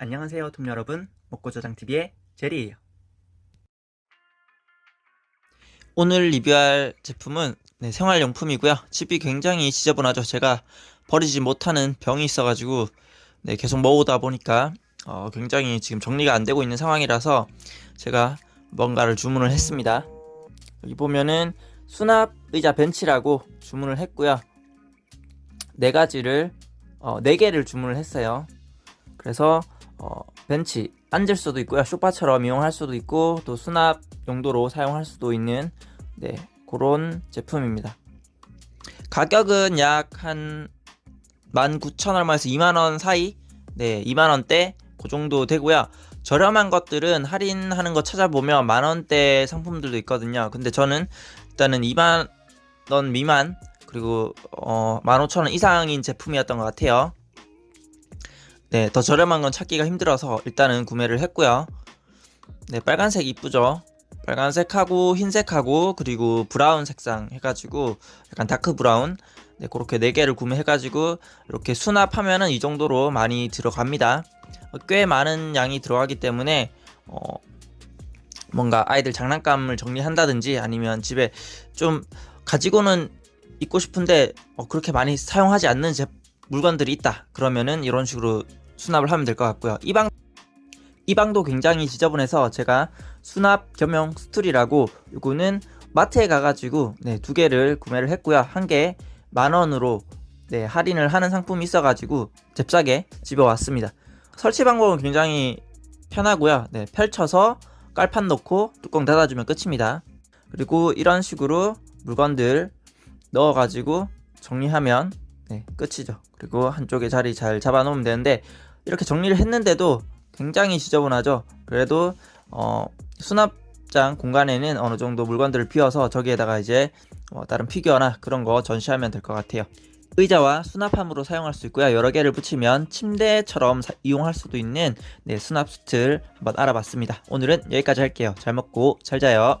안녕하세요, 톰 여러분. 먹고저장TV의 제리예요. 오늘 리뷰할 제품은 네, 생활용품이고요. 집이 굉장히 지저분하죠. 제가 버리지 못하는 병이 있어가지고 네, 계속 먹다 보니까 어, 굉장히 지금 정리가 안 되고 있는 상황이라서 제가 뭔가를 주문을 했습니다. 여기 보면은 수납 의자 벤치라고 주문을 했고요. 네 가지를 어, 네 개를 주문을 했어요. 그래서 어, 벤치 앉을 수도 있고요. 소파처럼 이용할 수도 있고 또 수납 용도로 사용할 수도 있는 네 그런 제품입니다. 가격은 약 한 19,000 얼마에서 2만 원 사이, 네 2만 원대 그 정도 되고요. 저렴한 것들은 할인하는 거 찾아보면 만 원대 상품들도 있거든요. 근데 저는 일단은 2만 원 미만 그리고 어 15,000원 이상인 제품이었던 것 같아요. 네, 더 저렴한 건 찾기가 힘들어서 일단은 구매를 했고요. 네, 빨간색 이쁘죠? 빨간색하고 흰색하고 그리고 브라운 색상 해가지고 약간 다크 브라운 네, 그렇게 네 개를 구매해가지고 이렇게 수납하면은 이 정도로 많이 들어갑니다. 어, 꽤 많은 양이 들어가기 때문에 어, 뭔가 아이들 장난감을 정리한다든지 아니면 집에 좀 가지고는 있고 싶은데 어, 그렇게 많이 사용하지 않는 제 물건들이 있다. 그러면은 이런 식으로 수납을 하면 될 것 같고요. 이 방, 이 방도 굉장히 지저분해서 제가 수납 겸용 스툴이라고 이거는 마트에 가가지고 네, 두 개를 구매를 했고요. 한 개 만 원으로 네, 할인을 하는 상품이 있어가지고 잽싸게 집에 왔습니다. 설치 방법은 굉장히 편하고요. 네, 펼쳐서 깔판 넣고 뚜껑 닫아주면 끝입니다. 그리고 이런 식으로 물건들 넣어가지고 정리하면 네, 끝이죠. 그리고 한쪽에 자리 잘 잡아 놓으면 되는데 이렇게 정리를 했는데도 굉장히 지저분하죠. 그래도 어, 수납장 공간에는 어느 정도 물건들을 비워서 저기에다가 이제 어, 다른 피규어나 그런 거 전시하면 될 것 같아요. 의자와 수납함으로 사용할 수 있고요. 여러 개를 붙이면 침대처럼 사- 이용할 수도 있는 네, 수납 수트를 한번 알아봤습니다. 오늘은 여기까지 할게요. 잘 먹고 잘 자요.